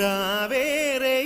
പുരാവേറെ